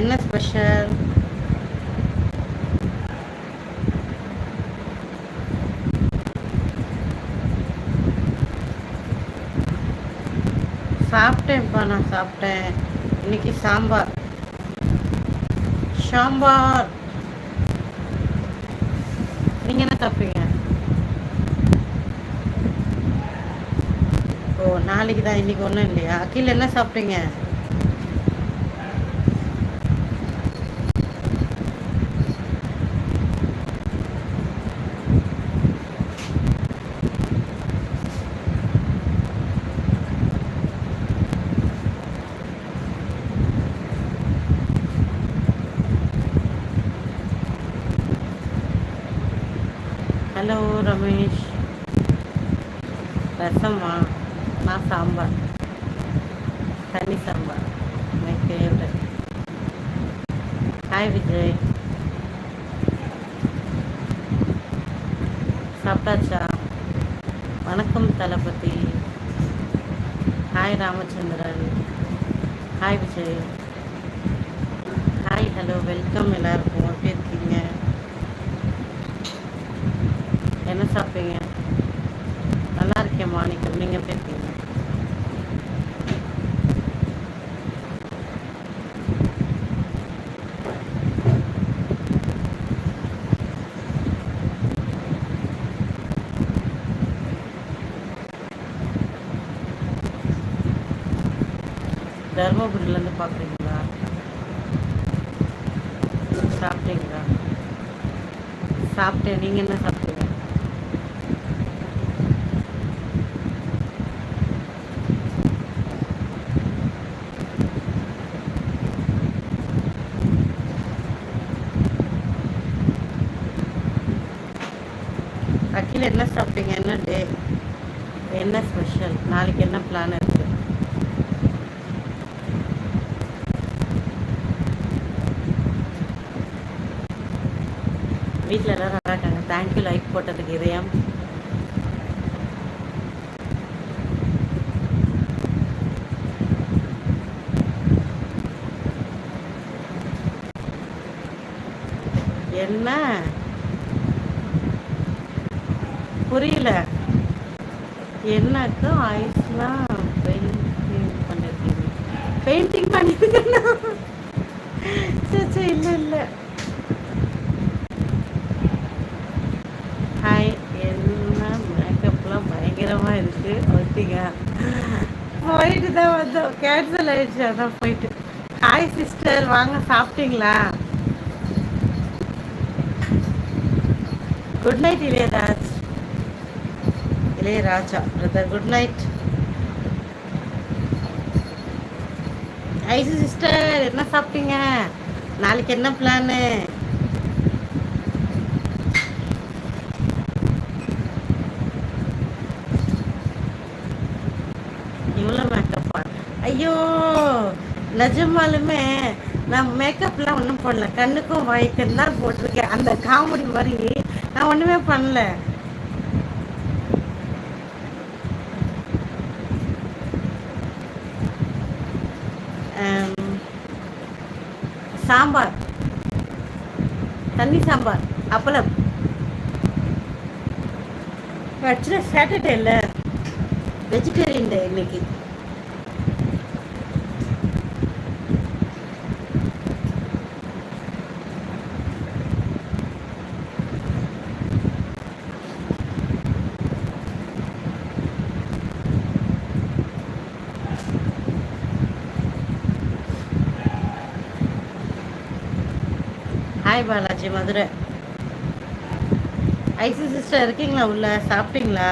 என்ன ஸ்பெஷல் சாப்பிட்டேன்ப்பா நான் சாப்பிட்டேன். இன்னைக்கு சாம்பார். சாம்பார். நீங்க என்ன சாப்பிட்டீங்க? ஓ நாளைக்கு தான் இன்னைக்கு ஒன்றும் இல்லையா? அகில் என்ன சாப்பிட்டீங்க? ஹலோ ரமேஷ் ரசமா நான் சாம்பார் தண்ணி sambar my favourite hi Vijay சாப்பிட்டாச்சா? வணக்கம் Thalapathy. Hi Ramachandran. Hi Vijay hi hello welcome எல்லாருக்கும். எப்படி இருக்கீங்க? என்ன சாப்பிட்டீங்க? நல்லா இருக்கேன் மாணிக்கம் நீங்கள் எப்படி இருக்கீங்க? தருமபுரியிலேருந்து பார்க்குறீங்களா சாப்பிட்டீங்களா? சாப்பிட்டேன். நீங்கள் என்ன சாப்பிட்டீங்க? கீழே என்ன சாப்பிட்டீங்க? என்ன டே? என்ன ஸ்பெஷல் நாளைக்கு என்ன பிளான் இருக்கு? வீட்டில் எல்லாரும் நல்லா இருக்காங்க. தேங்க்யூ லைக் போட்டதுக்கு இதயம். என்ன? புரியல. என்னக்கும் ஐஸ்லாம் பெயிண்டிங் பண்ணிருக்கீங்க பெயிண்டிங் பண்ணிருக்கேன்னா. சரி இல்லை இல்லை. ஹாய் என்ன மேக்கப்லாம் பயங்கரமாக இருக்கு. ஓகேங்க போயிட்டு தான் வந்தோம். கேன்சல் ஆயிடுச்சு அதான் போயிட்டு. ஹாய் சிஸ்டர் வாங்க சாப்பிட்டீங்களா? Good night Ilayaraj. Ilaiyaraaja brother good night IC sister என்ன சாப்பிட்டீங்க? நாளைக்கு என்ன பிளானு இவ்வளோ மேக்கப்பா ஐயோ நிஜமாலுமே நான் மேக்கப்லாம் ஒன்றும் பண்ணல. கண்ணுக்கும் வாய்க்கும் தான் போட்டிருக்கேன். அந்த காமெடி மாதிரி நான் ஒன்றுமே பண்ணல. சாம்பார். தண்ணி சாம்பார். அப்பளம். ஆக்சுவலாக சாட்டர்டே இல்லை வெஜிடேரியன் டே இன்னைக்கு. ஹாய் பாலாஜி மதுரை. ஐசி சிஸ்டர் இருக்கீங்களா உள்ள? சாப்பிட்டீங்களா?